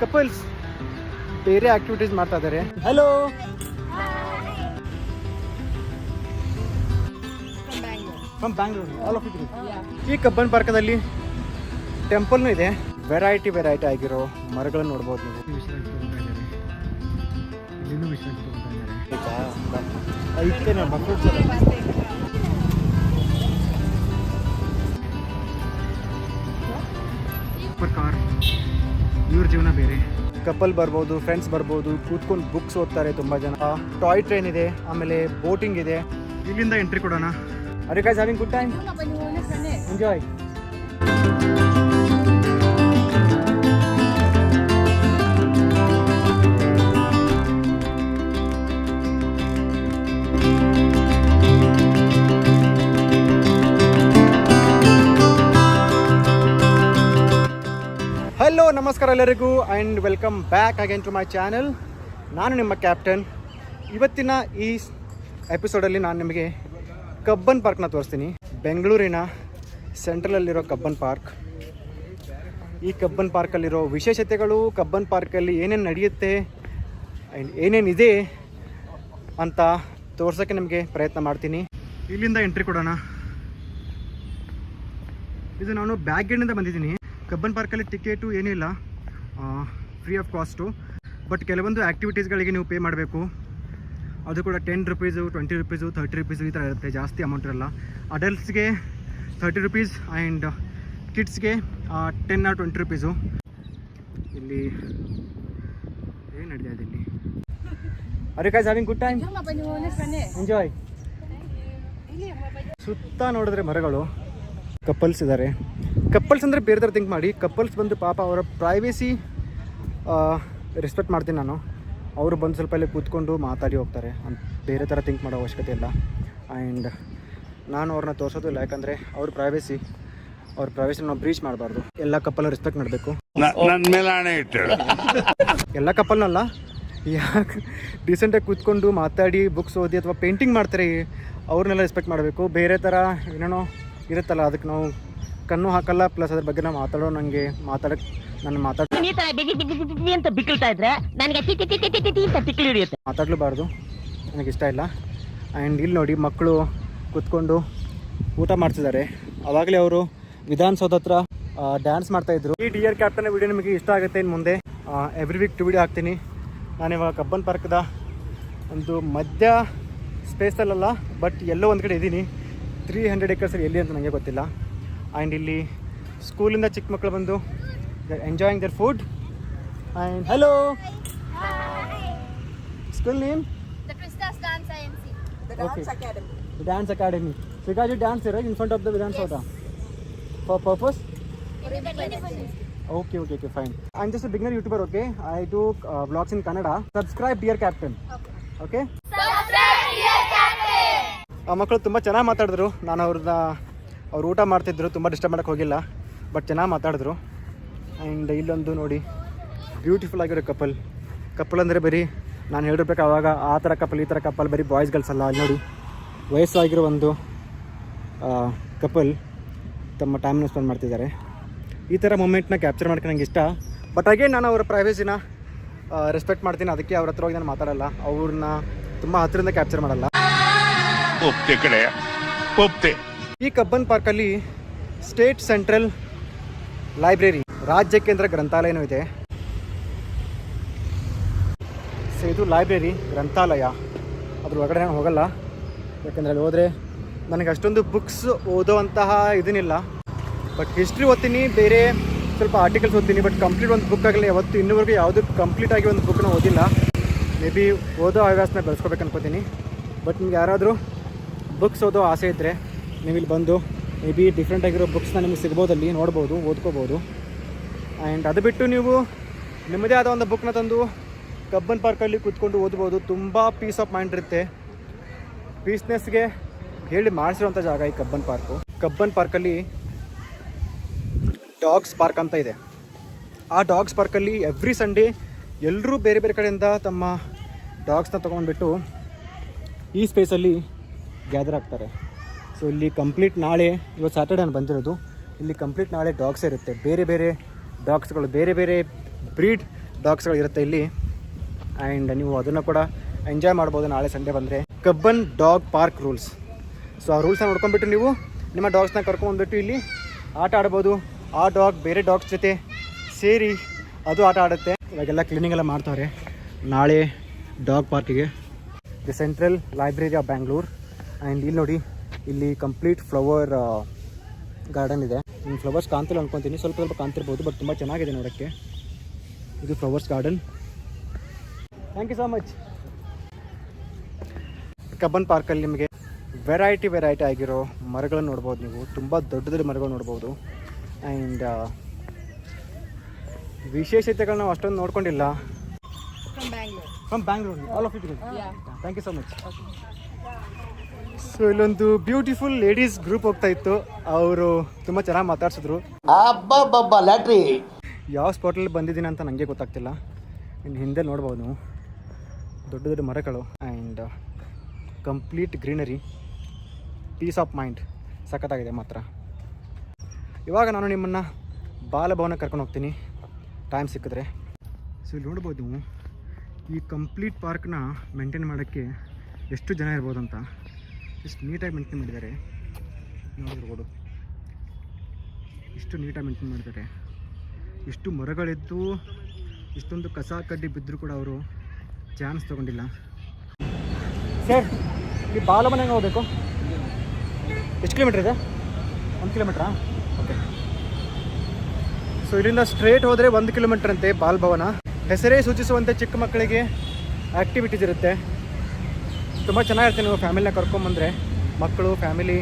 Couples ಬೇರೆ activities ಮಾಡ್ತಾ ಇದಾರೆ hello from Bangalore all of ಈ ಕಬ್ಬನ್ ಪಾರ್ಕದಲ್ಲಿ ಟೆಂಪಲ್ನೂ ಇದೆ. ವೆರೈಟಿ ವೆರೈಟಿ ಆಗಿರೋ ಮರಗಳನ್ನು ನೋಡ್ಬೋದು ನೀವು. ವಿಶ್ರಾಂತಿ ಕಾರ್ ಇವ್ರ ಜೀವನ ಬೇರೆ. ಕಪಲ್ ಬರ್ಬೋದು ಫ್ರೆಂಡ್ಸ್ ಬರ್ಬೋದು ಕೂತ್ಕೊಂಡು ಬುಕ್ಸ್ ಓದ್ತಾರೆ ತುಂಬ ಜನ. ಟಾಯ್ ಟ್ರೈನ್ ಇದೆ ಆಮೇಲೆ ಬೋಟಿಂಗ್ ಇದೆ. ಇಲ್ಲಿಂದ ಎಂಟ್ರಿ ಕೊಡೋಣ. Are guys having good time enjoy ನಮಸ್ಕಾರ ಎಲ್ಲರಿಗೂ and welcome back again to my channel ನಾನು ನಿಮ್ಮ ಕ್ಯಾಪ್ಟನ್ ಇವತ್ತಿನ ಈ ಎಪಿಸೋಡಲ್ಲಿ ನಾನು ನಿಮಗೆ ಕಬ್ಬನ್ ಪಾರ್ಕ್ನ ತೋರಿಸ್ತೀನಿ. ಬೆಂಗಳೂರಿನ ಸೆಂಟ್ರಲಲ್ಲಿರೋ ಕಬ್ಬನ್ ಪಾರ್ಕ್ ಈ ಕಬ್ಬನ್ ಪಾರ್ಕಲ್ಲಿರೋ ವಿಶೇಷತೆಗಳು, ಕಬ್ಬನ್ ಪಾರ್ಕಲ್ಲಿ ಏನೇನು ನಡೆಯುತ್ತೆ ಆ್ಯಂಡ್ ಏನೇನಿದೆ ಅಂತ ತೋರ್ಸೋಕ್ಕೆ ನಿಮಗೆ ಪ್ರಯತ್ನ ಮಾಡ್ತೀನಿ. ಇಲ್ಲಿಂದ ಎಂಟ್ರಿ ಕೊಡೋಣ. ಇದು ನಾನು ಬ್ಯಾಕ್ ಬಂದಿದ್ದೀನಿ. ಕಬ್ಬನ್ ಪಾರ್ಕಲ್ಲಿ ಟಿಕೆಟು ಏನಿಲ್ಲ ಫ್ರೀ ಆಫ್ ಕಾಸ್ಟು ಬಟ್ ಕೆಲವೊಂದು ಆ್ಯಕ್ಟಿವಿಟೀಸ್ಗಳಿಗೆ ನೀವು ಪೇ ಮಾಡಬೇಕು. ಅದು ಕೂಡ ten rupees twenty rupees thirty rupees ಈ ಥರ ಇರುತ್ತೆ, ಜಾಸ್ತಿ ಅಮೌಂಟ್ ಇರಲ್ಲ. ಅಡಲ್ಟ್ಸ್ಗೆ ತರ್ಟಿ ರುಪೀಸ್ ಆ್ಯಂಡ್ ಕಿಡ್ಸ್ಗೆ ಟೆನ್ ಆರ್ ಟ್ವೆಂಟಿ ರುಪೀಸು ಇಲ್ಲಿ ಏನು ನಡೆದಿದೆ ಇಲ್ಲಿ? Are guys having good time enjoy ಸುತ್ತ ನೋಡಿದ್ರೆ ಮರಗಳು ಕಪಲ್ಸ್ ಇದ್ದಾರೆ ಕಪಲ್ಸ್ ಅಂದರೆ ಬೇರೆ ಥರ ಥಿಂಕ್ ಮಾಡಿ. ಕಪ್ಪಲ್ಸ್ ಬಂದು ಪಾಪ ಅವರ ಪ್ರೈವೇಸಿ ರೆಸ್ಪೆಕ್ಟ್ ಮಾಡ್ತೀನಿ ನಾನು. ಅವರು ಬಂದು ಸ್ವಲ್ಪ ಇಲ್ಲಿ ಕೂತ್ಕೊಂಡು ಮಾತಾಡಿ ಹೋಗ್ತಾರೆ. ಅಂತ ಬೇರೆ ಥರ ಥಿಂಕ್ ಮಾಡೋ ಅವಶ್ಯಕತೆ ಇಲ್ಲ. ಆ್ಯಂಡ್ ನಾನು ಅವ್ರನ್ನ ತೋರಿಸೋದಿಲ್ಲ ಯಾಕಂದರೆ ಅವ್ರ ಪ್ರೈವೇಸಿ ಅವ್ರ ಪ್ರೈವೇಸಿ ನಾವು ಬ್ರೀಚ್ ಮಾಡಬಾರ್ದು. ಎಲ್ಲ ಕಪ್ಪಲ್ ರೆಸ್ಪೆಕ್ಟ್ ಮಾಡಬೇಕು. ಎಲ್ಲ ಕಪ್ಪಲ್ನಲ್ಲ ಯಾಕೆ? ಡೀಸೆಂಟಾಗಿ ಕೂತ್ಕೊಂಡು ಮಾತಾಡಿ ಬುಕ್ಸ್ ಓದಿ ಅಥವಾ ಪೇಂಟಿಂಗ್ ಮಾಡ್ತಾರೆ ಅವ್ರನ್ನೆಲ್ಲ ರೆಸ್ಪೆಕ್ಟ್ ಮಾಡಬೇಕು. ಬೇರೆ ಥರ ಏನೇನೋ ಇರುತ್ತಲ್ಲ ಅದಕ್ಕೆ ನಾವು ಕಣ್ಣು ಹಾಕಲ್ಲ ಪ್ಲಸ್ ಅದ್ರ ಬಗ್ಗೆ ನಾವು ಮಾತಾಡೋ ನನಗೆ ಮಾತಾಡಕ್ಕೆ ನನ್ನ ಮಾತಾಡ ಈ ತರ ಬಿಗಿ ಬಿಗಿ ಬಿಗಿ ಬಿಗಿ ಅಂತ ಬಿಕ್ಕಳ್ತಾ ಇದ್ರೆ ನನಗೆ ಹಿಡಿಯುತ್ತೆ. ಮಾತಾಡಲೂಬಾರ್ದು. ನನಗೆ ಇಷ್ಟ ಇಲ್ಲ. ಆ್ಯಂಡ್ ಇಲ್ಲಿ ನೋಡಿ ಮಕ್ಕಳು ಕೂತ್ಕೊಂಡು ಊಟ ಮಾಡ್ತಿದ್ದಾರೆ. ಅವಾಗಲೇ ಅವರು ವಿಧಾನಸೌಧ ಹತ್ರ ಡ್ಯಾನ್ಸ್ ಮಾಡ್ತಾಯಿದ್ರು ಈ ಡಿಯರ್ ಕ್ಯಾಪ್ಟನ್ ವಿಡಿಯೋ ನಿಮಗೆ ಇಷ್ಟ ಆಗುತ್ತೆ ಇನ್ನು ಮುಂದೆ. ಎವ್ರಿ ವೀಕ್ ಟು ವಿಡಿಯೋ ಹಾಕ್ತೀನಿ. ನಾನಿವಾಗ ಕಬ್ಬನ್ ಪಾರ್ಕ್ದ ಒಂದು ಮಧ್ಯ ಸ್ಪೇಸಲ್ಲಲ್ಲ ಬಟ್ ಎಲ್ಲೋ ಒಂದು ಕಡೆ ಇದ್ದೀನಿ ತ್ರೀ ಹಂಡ್ರೆಡ್ ಎಕರ್ಸ್ ಎಲ್ಲಿ ಅಂತ ನನಗೆ ಗೊತ್ತಿಲ್ಲ. ಆ್ಯಂಡ್ ಇಲ್ಲಿ ಸ್ಕೂಲಿಂದ ಚಿಕ್ಕ ಮಕ್ಕಳು ಬಂದು enjoying their food and hello school name dance academy because you dance ಇರೋ ಇನ್ ಫ್ರಂಟ್ ಆಫ್ ದ ವಿಧಾನ್ಸ್ ಹೌದಾ for purpose okay okay okay fine I just beginner YouTuber okay I to blogs in Kannada subscribe dear captain okay ಆ ಮಕ್ಕಳು ತುಂಬ ಚೆನ್ನಾಗಿ ಮಾತಾಡಿದ್ರು. ನಾನು ಅವ್ರದ್ದ ಅವ್ರು ಊಟ ಮಾಡ್ತಿದ್ರು, ತುಂಬ ಡಿಸ್ಟರ್ಬ್ ಮಾಡೋಕ್ಕೆ ಹೋಗಿಲ್ಲ ಬಟ್ ಚೆನ್ನಾಗಿ ಮಾತಾಡಿದ್ರು. ಆ್ಯಂಡ್ ಇಲ್ಲೊಂದು ನೋಡಿ ಬ್ಯೂಟಿಫುಲ್ ಆಗಿರೋ ಕಪಲ್ ಕಪಲ್ ಅಂದರೆ ಬರೀ, ನಾನು ಹೇಳಿರ್ಬೇಕು ಆವಾಗ ಆ ಥರ ಕಪಲ್ ಈ ಥರ ಕಪಲ್ ಬರೀ ಬಾಯ್ಸ್ ಗರ್ಲ್ಸ್ ಅಲ್ಲ, ಅಲ್ಲಿ ನೋಡಿ. ವಯಸ್ಸಾಗಿರೋ ಒಂದು ಕಪಲ್ ತಮ್ಮ ಟೈಮ್ನ ಸ್ಪೆಂಡ್ ಮಾಡ್ತಿದ್ದಾರೆ. ಈ ಥರ ಮೂಮೆಂಟ್ನ ಕ್ಯಾಪ್ಚರ್ ಮಾಡ್ಕೊಂಡು ನಂಗೆ ಇಷ್ಟ. ಬಟ್ ಅಗೇನ್ ನಾನು ಅವರ ಪ್ರೈವೇಸಿನ ರೆಸ್ಪೆಕ್ಟ್ ಮಾಡ್ತೀನಿ. ಅದಕ್ಕೆ ಅವ್ರ ಹತ್ರ ಹೋಗಿ ನಾನು ಮಾತಾಡಲ್ಲ. ಅವ್ರನ್ನ ತುಂಬ ಹತ್ತಿರದಿಂದ ಕ್ಯಾಪ್ಚರ್ ಮಾಡಲ್ಲ. ಒಪ್ತೆ ಕಡೆ ಒಪ್ತೆ. ಈ ಕಬ್ಬನ್ ಪಾರ್ಕಲ್ಲಿ ಸ್ಟೇಟ್ ಸೆಂಟ್ರಲ್ ಲೈಬ್ರರಿ, ರಾಜ್ಯ ಕೇಂದ್ರ ಗ್ರಂಥಾಲಯನೂ ಇದೆ. ಸೊ ಇದು ಲೈಬ್ರರಿ, ಗ್ರಂಥಾಲಯ. ಅದ್ರ ಒಳಗಡೆ ನಾನು ಹೋಗಲ್ಲ. ಯಾಕೆಂದರೆ ಅಲ್ಲಿ ಹೋದರೆ ನನಗೆ ಅಷ್ಟೊಂದು ಬುಕ್ಸ್ ಓದೋವಂತಹ ಇದನ್ನಿಲ್ಲ ಬಟ್ ಹಿಸ್ಟ್ರಿ ಓದ್ತೀನಿ, ಬೇರೆ ಸ್ವಲ್ಪ ಆರ್ಟಿಕಲ್ಸ್ ಓದ್ತೀನಿ ಬಟ್ ಕಂಪ್ಲೀಟ್ ಒಂದು ಬುಕ್ ಆಗಲಿ, ಯಾವತ್ತು ಇನ್ನೂವರೆಗೂ ಯಾವುದೂ ಕಂಪ್ಲೀಟ್ ಆಗಿ ಒಂದು ಬುಕ್ನ ಓದಿಲ್ಲ. ಮೇ ಬಿ ಓದೋ ಹವ್ಯಾಸನ ಬೆಳೆಸ್ಕೋಬೇಕು ಅನ್ಕೋತೀನಿ ಬಟ್ ನಿಮ್ಗೆ ಯಾರಾದರೂ ಬುಕ್ಸ್ ಓದೋ ಆಸೆ ಇದ್ದರೆ ನೀವು ಇಲ್ಲಿ ಬಂದು ಮೇ ಬಿ ಡಿಫ್ರೆಂಟ್ ಆಗಿರೋ ಬುಕ್ಸ್ನ ನಿಮಗೆ ಸಿಗ್ಬೋದು ಅಲ್ಲಿ, ನೋಡ್ಬೋದು, ಓದ್ಕೋಬೋದು. ಆ್ಯಂಡ್ ಅದು ಬಿಟ್ಟು ನೀವು ನಿಮ್ಮದೇ ಆದ ಒಂದು ಬುಕ್ನ ತಂದು ಕಬ್ಬನ್ ಪಾರ್ಕಲ್ಲಿ ಕೂತ್ಕೊಂಡು ಓದ್ಬೋದು. ತುಂಬ ಪೀಸ್ ಆಫ್ ಮೈಂಡ್ ಇರುತ್ತೆ. ಪೀಸ್ನೆಸ್ಗೆ ಹೇಳಿ ಮಾಡಿಸಿರುವಂಥ ಜಾಗ ಈ ಕಬ್ಬನ್ ಪಾರ್ಕು ಕಬ್ಬನ್ ಪಾರ್ಕಲ್ಲಿ ಡಾಗ್ಸ್ ಪಾರ್ಕ್ ಅಂತ ಇದೆ. ಆ ಡಾಗ್ಸ್ ಪಾರ್ಕಲ್ಲಿ ಎವ್ರಿ ಸಂಡೇ ಎಲ್ಲರೂ ಬೇರೆ ಬೇರೆ ಕಡೆಯಿಂದ ತಮ್ಮ ಡಾಗ್ಸ್ನ ತೊಗೊಂಡ್ಬಿಟ್ಟು ಈ ಸ್ಪೇಸಲ್ಲಿ ಗ್ಯಾದರ್ ಆಗ್ತಾರೆ. ಸೊ ಇಲ್ಲಿ ಕಂಪ್ಲೀಟ್ ನಾಳೆ, ಇವತ್ತು ಸ್ಯಾಟರ್ಡೆ ನಾನು ಬಂದಿರೋದು. ಇಲ್ಲಿ ಕಂಪ್ಲೀಟ್ ನಾಳೆ ಡಾಗ್ಸ್ ಇರುತ್ತೆ. ಬೇರೆ ಬೇರೆ ಡಾಗ್ಸ್ಗಳು ಬೇರೆ ಬೇರೆ ಬ್ರೀಡ್ ಡಾಗ್ಸ್ಗಳು ಇರುತ್ತೆ ಇಲ್ಲಿ. ಆ್ಯಂಡ್ ನೀವು ಅದನ್ನು ಕೂಡ ಎಂಜಾಯ್ ಮಾಡ್ಬೋದು ನಾಳೆ ಸಂಡೇ ಬಂದರೆ. Cubbon dog park rules so ಆ ರೂಲ್ಸ್ನ ನೋಡ್ಕೊಂಡ್ಬಿಟ್ಟು ನೀವು ನಿಮ್ಮ ಡಾಗ್ಸ್ನ ಕರ್ಕೊಂಡ್ಬಂದ್ಬಿಟ್ಟು ಇಲ್ಲಿ ಆಟ ಆಡ್ಬೋದು. ಆ ಡಾಗ್ ಬೇರೆ ಡಾಗ್ಸ್ ಜೊತೆ ಸೇರಿ ಅದು ಆಟ ಆಡುತ್ತೆ. ಇವಾಗೆಲ್ಲ ಕ್ಲೀನಿಂಗ್ ಎಲ್ಲ ಮಾಡ್ತಾರೆ ನಾಳೆ dog ಪಾರ್ಕಿಗೆ the central library of Bangalore and ಇಲ್ಲಿ ನೋಡಿ ಇಲ್ಲಿ ಕಂಪ್ಲೀಟ್ ಫ್ಲವರ್ ಗಾರ್ಡನ್ ಇದೆ. ನಿಮ್ಮ ಫ್ಲವರ್ಸ್ ಕಾಣ್ತಿಲ್ಲ ಅನ್ಕೊತೀನಿ. ಸ್ವಲ್ಪ ಸ್ವಲ್ಪ ಕಾಣ್ತಿರ್ಬೋದು ಬಟ್ ತುಂಬ ಚೆನ್ನಾಗಿದೆ ನೋಡೋಕ್ಕೆ. ಇದು flowers garden thank you so much Cubbon ಪಾರ್ಕಲ್ಲಿ ನಿಮಗೆ ವೆರೈಟಿ ವೆರೈಟಿ ಆಗಿರೋ ಮರಗಳನ್ನು ನೋಡ್ಬೋದು ನೀವು. ತುಂಬ ದೊಡ್ಡ ದೊಡ್ಡ ಮರಗಳು ನೋಡ್ಬೋದು ಆ್ಯಂಡ್ ವಿಶೇಷತೆಗಳನ್ನ ನಾವು ಅಷ್ಟೊಂದು ನೋಡ್ಕೊಂಡಿಲ್ಲ. From Bangalore from Bangalore all of it thank you so much so ಇಲ್ಲೊಂದು ಬ್ಯೂಟಿಫುಲ್ ಲೇಡೀಸ್ ಗ್ರೂಪ್ ಹೋಗ್ತಾ ಇತ್ತು. ಅವರು ತುಂಬಾ ಚೆನ್ನಾಗಿ ಮಾತಾಡ್ಸಿದ್ರು. ಲ್ಯಾಟ್ರಿ. ಯಾವ ಸ್ಪಾಟಲ್ಲಿ ಬಂದಿದ್ದೀನಿ ಅಂತ ನನಗೆ ಗೊತ್ತಾಗ್ತಿಲ್ಲ. ಇನ್ನು ಹಿಂದೆ ನೋಡ್ಬೋದು ನೀವು. ದೊಡ್ಡ ದೊಡ್ಡ ಮರಗಳು and complete greenery peace of mind ಸಖತ್ತಾಗಿದೆ ಮಾತ್ರ. ಇವಾಗ ನಾನು ನಿಮ್ಮನ್ನು ಬಾಲಭವನ ಕರ್ಕೊಂಡು ಹೋಗ್ತೀನಿ. ಟೈಮ್ ಸಿಕ್ಕಿದ್ರೆ. ಸೊ ಇಲ್ಲಿ ನೋಡ್ಬೋದು ಈ ಕಂಪ್ಲೀಟ್ ಪಾರ್ಕ್ನ ಮೇಂಟೈನ್ ಮಾಡೋಕ್ಕೆ ಎಷ್ಟು ಜನ ಇರ್ಬೋದು ಅಂತ. ಎಷ್ಟು ನೀಟಾಗಿ ಮೇಂಟೈನ್ ಮಾಡಿದ್ದಾರೆ. ನೋಡಿರ್ಬೋದು ಇಷ್ಟು ನೀಟಾಗಿ ಮೇಂಟೈನ್ ಮಾಡಿದ್ದಾರೆ. ಇಷ್ಟು ಮರಗಳಿದ್ದು, ಇಷ್ಟೊಂದು ಕಸ ಕಡ್ಡಿ ಬಿದ್ದರೂ ಕೂಡ ಅವರು ಚಾನ್ಸ್ ತೊಗೊಂಡಿಲ್ಲ. ಸರ್ ಈ ಬಾಲಮನೆಗೆ ಹೋಗಬೇಕು ಎಷ್ಟು ಕಿಲೋಮೀಟ್ರ್ ಇದೆ? ಒಂದು ಕಿಲೋಮೀಟ್ರಾ? ಓಕೆ. ಸೊ ಇಲ್ಲಿಂದ ಸ್ಟ್ರೇಟ್ ಹೋದರೆ ಒಂದು ಕಿಲೋಮೀಟ್ರ್ ಅಂತೆ ಬಾಲ್ ಭವನ. ಹೆಸರೇ ಸೂಚಿಸುವಂತೆ ಚಿಕ್ಕ ಮಕ್ಕಳಿಗೆ ಆ್ಯಕ್ಟಿವಿಟೀಸ್ ಇರುತ್ತೆ. ತುಂಬ ಚೆನ್ನಾಗಿರುತ್ತೆ ನೀವು ಫ್ಯಾಮಿಲಿನ ಕರ್ಕೊಂಬಂದರೆ, ಮಕ್ಕಳು ಫ್ಯಾಮಿಲಿ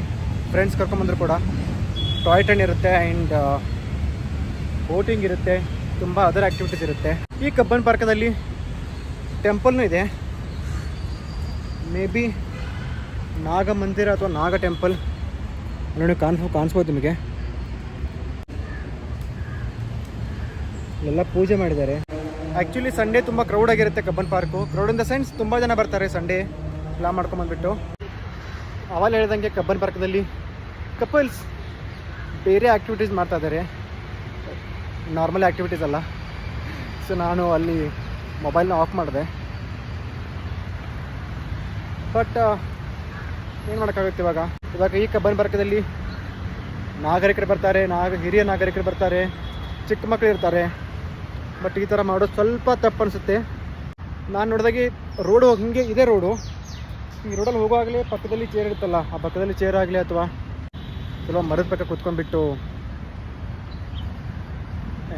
ಫ್ರೆಂಡ್ಸ್ ಕರ್ಕೊಂಬಂದ್ರು ಕೂಡ. ಟಾಯ್ ಟ್ರೈನ್ ಇರುತ್ತೆ ಆ್ಯಂಡ್ ಬೋಟಿಂಗ್ ಇರುತ್ತೆ, ತುಂಬ ಅದರ್ ಆ್ಯಕ್ಟಿವಿಟೀಸ್ ಇರುತ್ತೆ. ಈ ಕಬ್ಬನ್ ಪಾರ್ಕದಲ್ಲಿ ಟೆಂಪಲ್ನೂ ಇದೆ. ಮೇ ಬಿ ನಾಗ ಮಂದಿರ ಅಥವಾ ನಾಗ ಟೆಂಪಲ್ ನೋಡಿ ಕಾಣ್ ಕಾಣಿಸ್ಬೋದು ನಿಮಗೆ. ಎಲ್ಲ ಪೂಜೆ ಮಾಡಿದ್ದಾರೆ. ಆ್ಯಕ್ಚುಲಿ ಸಂಡೇ ತುಂಬ ಕ್ರೌಡ್ ಆಗಿರುತ್ತೆ Cubbon park. Crowd in the sense ತುಂಬ ಜನ ಬರ್ತಾರೆ ಸಂಡೇ ಪ್ಲಾನ್ ಮಾಡ್ಕೊಂಬಂದ್ಬಿಟ್ಟು. ಅವಾಗ ಹೇಳ್ದಂಗೆ ಕಬ್ಬನ್ ಪಾರ್ಕ್ದಲ್ಲಿ ಕಪಲ್ಸ್ ಬೇರೆ ಆ್ಯಕ್ಟಿವಿಟೀಸ್ ಮಾಡ್ತಾ ಇದ್ದಾರೆ ನಾರ್ಮಲ್ ಆ್ಯಕ್ಟಿವಿಟೀಸ್ ಅಲ್ಲ. ಸೊ ನಾನು ಅಲ್ಲಿ ಮೊಬೈಲ್ನ ಆಫ್ ಮಾಡಿದೆ. ಬಟ್ ಏನು ಮಾಡೋಕ್ಕಾಗುತ್ತೆ ಇವಾಗ? ಇವಾಗ ಈ ಕಬ್ಬನ್ ಪಾರ್ಕದಲ್ಲಿ ನಾಗರಿಕರು ಬರ್ತಾರೆ, ನಾಗ, ಹಿರಿಯ ನಾಗರಿಕರು ಬರ್ತಾರೆ, ಚಿಕ್ಕ ಮಕ್ಕಳು ಇರ್ತಾರೆ. ಬಟ್ ಈ ಥರ ಮಾಡೋದು ಸ್ವಲ್ಪ ತಪ್ಪು ಅನಿಸುತ್ತೆ ನಾನು ನೋಡಿದಾಗೆ ರೋಡು ಹಿಂಗೆ ಇದೆ ರೋಡು ಈ ರೋಡಲ್ಲಿ ಹೋಗುವಾಗಲೇ ಪಕ್ಕದಲ್ಲಿ ಚೇರ್ ಇರುತ್ತಲ್ಲ, ಆ ಪಕ್ಕದಲ್ಲಿ ಚೇರ್ ಆಗಲಿ ಅಥವಾ ಕೆಲವು ಮರದ ಪಕ್ಕ ಕುತ್ಕೊಂಡ್ಬಿಟ್ಟು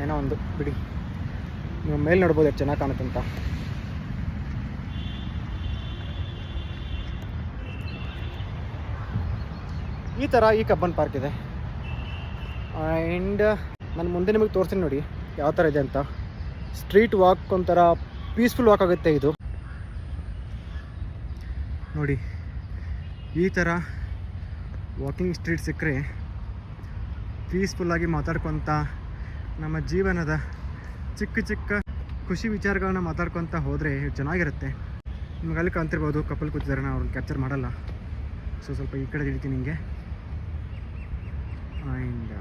ಏನೋ ಒಂದು ಬಿಡಿ. ನೀವು ಮೇಲೆ ನೋಡ್ಬೋದು ಎಷ್ಟು ಚೆನ್ನಾಗಿ ಕಾಣುತ್ತೆ ಅಂತ. ಈ ಥರ ಈ ಕಬ್ಬನ್ ಪಾರ್ಕ್ ಇದೆ. ಆ್ಯಂಡ್ ನಾನು ಮುಂದೆ ನಿಮಗೆ ತೋರಿಸ್ತೀನಿ ನೋಡಿ, ಯಾವ ಥರ ಇದೆ ಅಂತ. ಸ್ಟ್ರೀಟ್ ವಾಕ್ ಒಂಥರ ಪೀಸ್ಫುಲ್ ವಾಕ್ ಆಗುತ್ತೆ ಇದು. ನೋಡಿ. ಈ ಥರ ವಾಕಿಂಗ್ ಸ್ಟ್ರೀಟ್ ಸಿಕ್ಕರೆ ಪೀಸ್ಫುಲ್ಲಾಗಿ ಮಾತಾಡ್ಕೊತ ನಮ್ಮ ಜೀವನದ ಚಿಕ್ಕ ಚಿಕ್ಕ ಖುಷಿ ವಿಚಾರಗಳನ್ನ ಮಾತಾಡ್ಕೊತ ಹೋದರೆ ಚೆನ್ನಾಗಿರುತ್ತೆ. ನಿಮ್ಗೆ ಅಲ್ಲಿ ಕಾಣ್ತಿರ್ಬೋದು, ಕಪಲ್ ನಾನು ಅವ್ರನ್ನ ಕ್ಯಾಪ್ಚರ್ ಮಾಡಲ್ಲ. ಸೊ ಸ್ವಲ್ಪ ಈ ಕಡೆ ಹಿಡಿತೀನಿ ನಿಮಗೆ ಆ್ಯಂಡ್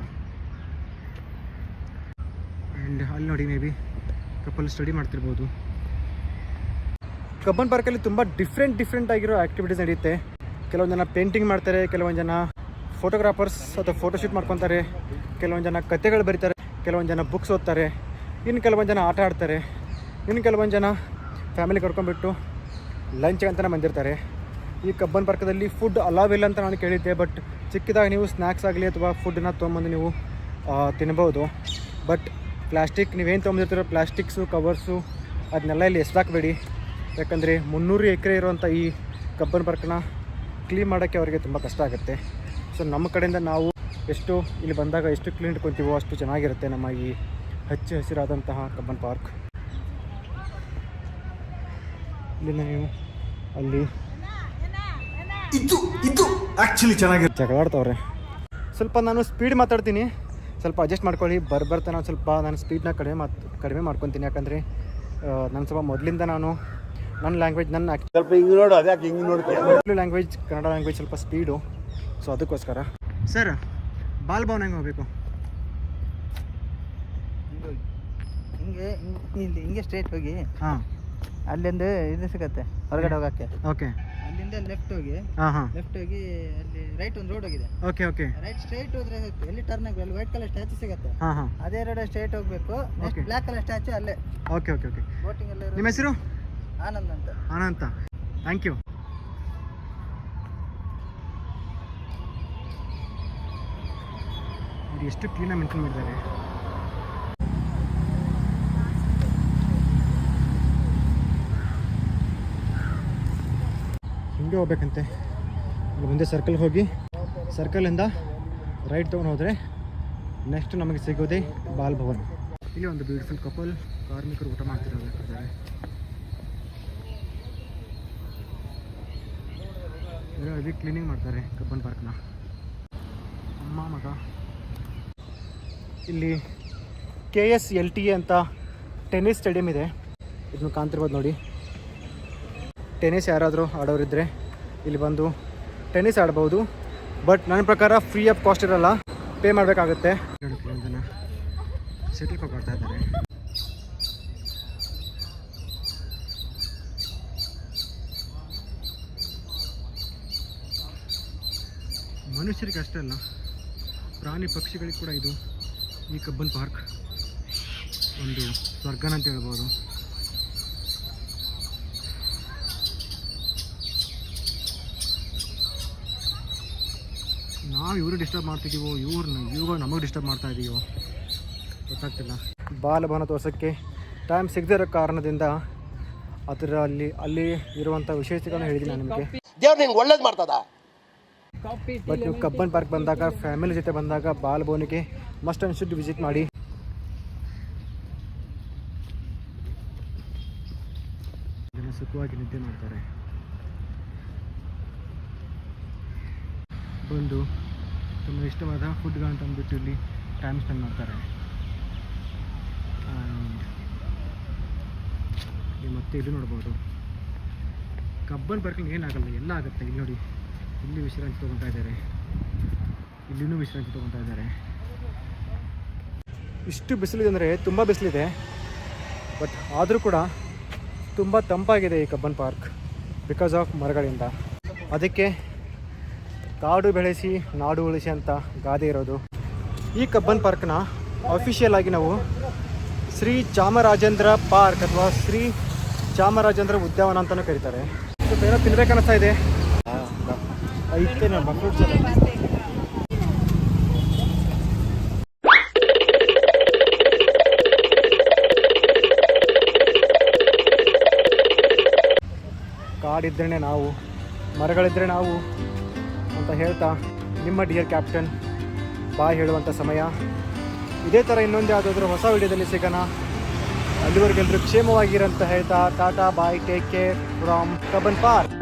ಆ್ಯಂಡ್ ಅಲ್ಲಿ ನೋಡಿ ಮೇ ಬಿ ಕಪಲ್ ಸ್ಟಡಿ ಮಾಡ್ತಿರ್ಬೋದು. ಕಬ್ಬನ್ ಪಾರ್ಕಲ್ಲಿ ತುಂಬ ಡಿಫ್ರೆಂಟ್ ಡಿಫ್ರೆಂಟ್ ಆಗಿರೋ ಆಕ್ಟಿವಿಟೀಸ್ ನಡೆಯುತ್ತೆ ಕೆಲವೊಂದು ಜನ ಪೇಂಟಿಂಗ್ ಮಾಡ್ತಾರೆ, ಕೆಲವೊಂದು ಜನ ಫೋಟೋಗ್ರಾಫರ್ಸ್ ಅಥವಾ ಫೋಟೋಶೂಟ್ ಮಾಡ್ಕೊತಾರೆ, ಕೆಲವೊಂದು ಜನ ಕತೆಗಳು ಬರೀತಾರೆ, ಕೆಲವೊಂದು ಜನ ಬುಕ್ಸ್ ಓದ್ತಾರೆ, ಇನ್ನು ಕೆಲವೊಂದು ಜನ ಆಟ ಆಡ್ತಾರೆ, ಇನ್ನು ಕೆಲವೊಂದು ಜನ ಫ್ಯಾಮಿಲಿ ಕರ್ಕೊಂಡ್ಬಿಟ್ಟು ಲಂಚ್ ಅಂತಲೇ ಬಂದಿರ್ತಾರೆ. ಈ ಕಬ್ಬನ್ ಪಾರ್ಕದಲ್ಲಿ ಫುಡ್ ಅಲಾವ್ ಇಲ್ಲ ಅಂತ ನಾನು ಕೇಳಿದ್ದೆ ಬಟ್ ಚಿಕ್ಕದಾಗಿ ನೀವು ಸ್ನ್ಯಾಕ್ಸ್ ಆಗಲಿ ಅಥವಾ ಫುಡ್ಡನ್ನ ತೊಗೊಂಬಂದು ನೀವು ತಿನ್ಬೋದು. ಬಟ್ ಪ್ಲಾಸ್ಟಿಕ್ ನೀವೇನು ತೊಗೊಂಬಂದಿರ್ತೀರೋ ಪ್ಲಾಸ್ಟಿಕ್ಸು ಕವರ್ಸು ಅದನ್ನೆಲ್ಲ ಇಲ್ಲಿ ಎಸ್ದಾಕಬೇಡಿ. ಯಾಕಂದರೆ ಮುನ್ನೂರು ಎಕರೆ ಇರುವಂಥ ಈ ಕಬ್ಬನ್ ಪಾರ್ಕ್ನ ಕ್ಲೀನ್ ಮಾಡೋಕ್ಕೆ ಅವರಿಗೆ ತುಂಬ ಕಷ್ಟ ಆಗುತ್ತೆ. ಸೊ ನಮ್ಮ ಕಡೆಯಿಂದ ನಾವು ಎಷ್ಟು ಇಲ್ಲಿ ಬಂದಾಗ ಎಷ್ಟು ಕ್ಲೀನ್ ಇಟ್ಕೊತೀವೋ ಅಷ್ಟು ಚೆನ್ನಾಗಿರುತ್ತೆ ನಮ್ಮ ಈ ಹಚ್ಚ ಹಸಿರಾದಂತಹ ಕಬ್ಬನ್ ಪಾರ್ಕ್. ಇಲ್ಲಿ ನೀವು ಅಲ್ಲಿ ಆ್ಯಕ್ಚುಲಿ ಇದು ಚೆನ್ನಾಗಿರುತ್ತೆ ಜಗಳಾಡ್ತವ್ರೆ. ಸ್ವಲ್ಪ ನಾನು ಸ್ಪೀಡ್ ಮಾತಾಡ್ತೀನಿ. ಸ್ವಲ್ಪ ಅಡ್ಜಸ್ಟ್ ಮಾಡ್ಕೊಳ್ಳಿ. ಬರ್ ಬರ್ತಾ ನಾನು ಸ್ವಲ್ಪ ನಾನು ಸ್ಪೀಡ್ನ ಕಡಿಮೆ ಮಾತು ಕಡಿಮೆ ಮಾಡ್ಕೊತೀನಿ. ಯಾಕಂದರೆ ನಾನು ಸ್ವಲ್ಪ ಮೊದಲಿಂದ ನಾನು ನನ್ನ ಲ್ಯಾಂಗ್ವೇಜ್ ನನ್ನ ಸ್ವಲ್ಪ ಹಿಂಗ್ ನೋಡು ಅದ್ಯಾಕೆ ಹಿಂಗ್ ನೋಡ್ತೀವಿ ಲ್ಯಾಂಗ್ವೇಜ್ ಕನ್ನಡ ಲ್ಯಾಂಗ್ವೇಜ್ ಸ್ವಲ್ಪ ಸ್ಪೀಡು ಸೊ ಅದಕ್ಕೋಸ್ಕರ. ಸರ್ ಬಾಲ್ ಭವನ ಹೆಂಗೆ ಹೋಗ್ಬೇಕು? ಹಿಂಗೆ ಹಿಂಗೆ ಇಲ್ಲಿ ಹಿಂಗೆ ಸ್ಟ್ರೇಟ್ ಹೋಗಿ. ಹಾಂ. ಅಲ್ಲಿಂದ ಇದು ಸಿಗತ್ತೆ ಹೊರಗಡೆ ಹೋಗಕ್ಕೆ. ಓಕೆ ಅಲ್ಲಿಂದ ಲೆಫ್ಟ್ ಹೋಗಿ. ಹಾಂ ಹಾಂ. ಲೆಫ್ಟ್ ಹೋಗಿ ಅಲ್ಲಿ ರೈಟ್ ಒಂದು ರೋಡ್ ಹೋಗಿದೆ. ಓಕೆ ಓಕೆ ರೈಟ್ ಸ್ಟ್ರೈಟ್ ಹೋದ್ರೆ. ಎಲ್ಲಿ ಟರ್ನ್ ಆಗಿ ಅಲ್ಲಿ ವೈಟ್ ಕಲರ್ ಸ್ಟ್ಯಾಚು ಸಿಗುತ್ತೆ. ಹಾಂ ಹಾಂ. ಅದೇ ರೋಡ್ ಸ್ಟ್ರೈಟ್ ಹೋಗ್ಬೇಕು. ಬ್ಲ್ಯಾಕ್ ಕಲರ್ ಸ್ಟ್ಯಾಚು ಅಲ್ಲೇ. ಓಕೆ ಓಕೆ ಓಕೆ ಬೋಟಿಂಗ್ ಎಲ್ಲ ನಿಮ್ಮ ಹೆಸರು? ಆನಂದ್ ಅಂತ. ಅನಂತ ಥ್ಯಾಂಕ್ ಯು ಎಷ್ಟು ಕ್ಲೀನಾಗಿ ಮೆಂಟೈನ್ ಮಾಡಿದ್ದಾರೆ. ಹಿಂಗೆ ಹೋಗ್ಬೇಕಂತೆ. ಮುಂದೆ ಸರ್ಕಲ್ ಹೋಗಿ ಸರ್ಕಲಿಂದ ರೈಟ್ ತೊಗೊಂಡು ಹೋದರೆ ನೆಕ್ಸ್ಟ್ ನಮಗೆ ಸಿಗೋದೇ ಬಾಲ್ ಭವನ್. ಇಲ್ಲಿ ಒಂದು ಬ್ಯೂಟಿಫುಲ್ ಕಪಲ್ ಕಾರ್ಮಿಕರು ಊಟ ಅದೇ ಕ್ಲೀನಿಂಗ್ ಮಾಡ್ತಾರೆ ಕಬ್ಬನ್ ಪಾರ್ಕ್ನ ಅಮ್ಮ ಮಗ. ಇಲ್ಲಿ K S L T A ಅಂತ ಟೆನ್ನಿಸ್ ಸ್ಟೇಡಿಯಂ ಇದೆ. ಇದನ್ನು ಕಾಣ್ತಿರ್ಬೋದು ನೋಡಿ. ಟೆನ್ನಿಸ್ ಯಾರಾದರೂ ಆಡೋರಿದ್ದರೆ ಇಲ್ಲಿ ಬಂದು ಟೆನ್ನಿಸ್ ಆಡ್ಬೋದು. ಬಟ್ ನನ್ನ ಪ್ರಕಾರ ಫ್ರೀ ಆಫ್ ಕಾಸ್ಟ್ ಇರಲ್ಲ. ಪೇ ಮಾಡಬೇಕಾಗುತ್ತೆ. ಸೆಟಲ್ ಕಾಕ್ ಇದ್ದಾರೆ. ಮನುಷ್ಯರಿಗೆ ಅಷ್ಟೇ ಅಲ್ಲ, ಪ್ರಾಣಿ ಪಕ್ಷಿಗಳಿಗೆ ಕೂಡ ಇದು ಈ ಕಬ್ಬನ್ ಪಾರ್ಕ್ ಒಂದು ಸ್ವರ್ಗನ ಅಂತ ಹೇಳ್ಬೋದು. ನಾವು ಇವರು ಡಿಸ್ಟರ್ಬ್ ಮಾಡ್ತಿದ್ದೀವೋ ಇವ್ರನ್ನ ಇವ್ರು ನಮಗೆ ಡಿಸ್ಟರ್ಬ್ ಮಾಡ್ತಾ ಇದೀವೋ ಗೊತ್ತಾಗ್ತಿಲ್ಲ. ಬಾಲಭವನ ತೋರ್ಸೋಕ್ಕೆ ಟೈಮ್ ಸಿಗದೇ ಇರೋ ಕಾರಣದಿಂದ ಅದರ ಅಲ್ಲಿ ಇರುವಂಥ ವಿಶೇಷತೆಗಳನ್ನ ಹೇಳಿದ್ದೀನಿ ನಿಮಗೆ. ದೇವ್ರು ನಿಂಗೆ ಒಳ್ಳೇದು ಮಾಡ್ತದ? ಬಟ್ ನೀವು ಕಬ್ಬನ್ ಪಾರ್ಕ್ ಬಂದಾಗ ಫ್ಯಾಮಿಲಿ ಜೊತೆ ಬಂದಾಗ ಬಾಲ್ ಬಾಲಭವನಿಗೆ ಮಸ್ಟ್ ಆ್ಯಂಡ್ ಶುಡ್ ವಿಸಿಟ್ ಮಾಡಿ. ಜನ ಸುಖವಾಗಿ ನಿದ್ದೆ ಮಾಡ್ತಾರೆ. ಬಂದು ತುಂಬ ಇಷ್ಟವಾದ ಫುಡ್ಗಳನ್ನ ತಂದುಬಿಟ್ಟು ಇಲ್ಲಿ ಟೈಮ್ ಸ್ಪೆಂಡ್ ಮಾಡ್ತಾರೆ. ಮತ್ತೆ ಇದು ನೋಡ್ಬೋದು. ಕಬ್ಬನ್ ಪಾರ್ಕಿಂಗ್ ಏನಾಗಲ್ಲ ಎಲ್ಲ ಆಗುತ್ತೆ. ಇಲ್ಲಿ ನೋಡಿ. ಇಲ್ಲಿ ವಿಶ್ರಾಂತಿ ತೊಗೊತಾ ಇದ್ದಾರೆ. ಇಲ್ಲಿನೂ ವಿಶ್ರಾಂತಿ ತೊಗೊತಾ ಇದ್ದಾರೆ. ಇಷ್ಟು ಬಿಸಿಲಿದೆ ಅಂದರೆ ತುಂಬ ಬಿಸಿಲಿದೆ. ಬಟ್ ಆದರೂ ಕೂಡ ತುಂಬ ತಂಪಾಗಿದೆ ಈ ಕಬ್ಬನ್ ಪಾರ್ಕ್ ಬಿಕಾಸ್ ಆಫ್ ಮರಗಳಿಂದ. ಅದಕ್ಕೆ ಕಾಡು ಬೆಳೆಸಿ, ನಾಡು ಉಳಿಸಿ ಅಂತ ಗಾದೆ ಇರೋದು. ಈ ಕಬ್ಬನ್ ಪಾರ್ಕ್ನ ಅಫಿಷಿಯಲ್ ಆಗಿ ನಾವು ಶ್ರೀ ಚಾಮರಾಜೇಂದ್ರ ಪಾರ್ಕ್ ಅಥವಾ ಶ್ರೀ ಚಾಮರಾಜೇಂದ್ರ ಉದ್ಯಾನ ಅಂತಲೂ ಕರೀತಾರೆ. ಏನೋ ತಿನ್ಬೇಕನ್ನಿಸ್ತಾ ಇದೆ. ಫ್ರೂಟ್ಸ್ ಎಲ್ಲ ಕಾಡಿದ್ರೇ ನಾವು, ಮರಗಳಿದ್ರೆ ನಾವು ಅಂತ ಹೇಳ್ತಾ ನಿಮ್ಮ ಡಿಯರ್ ಕ್ಯಾಪ್ಟನ್, ಬಾಯ್ ಹೇಳುವಂಥ ಸಮಯ. ಇದೇ ಥರ ಇನ್ನೊಂದು ಯಾವುದಾದ್ರೂ ಹೊಸ ವಿಡಿಯೋದಲ್ಲಿ ಸಿಗೋಣ. ಅಲ್ಲಿವರೆಗೆಲ್ಲರೂ ಕ್ಷೇಮವಾಗಿರಂತ ಹೇಳ್ತಾ, tata, bye take care from Cubbon park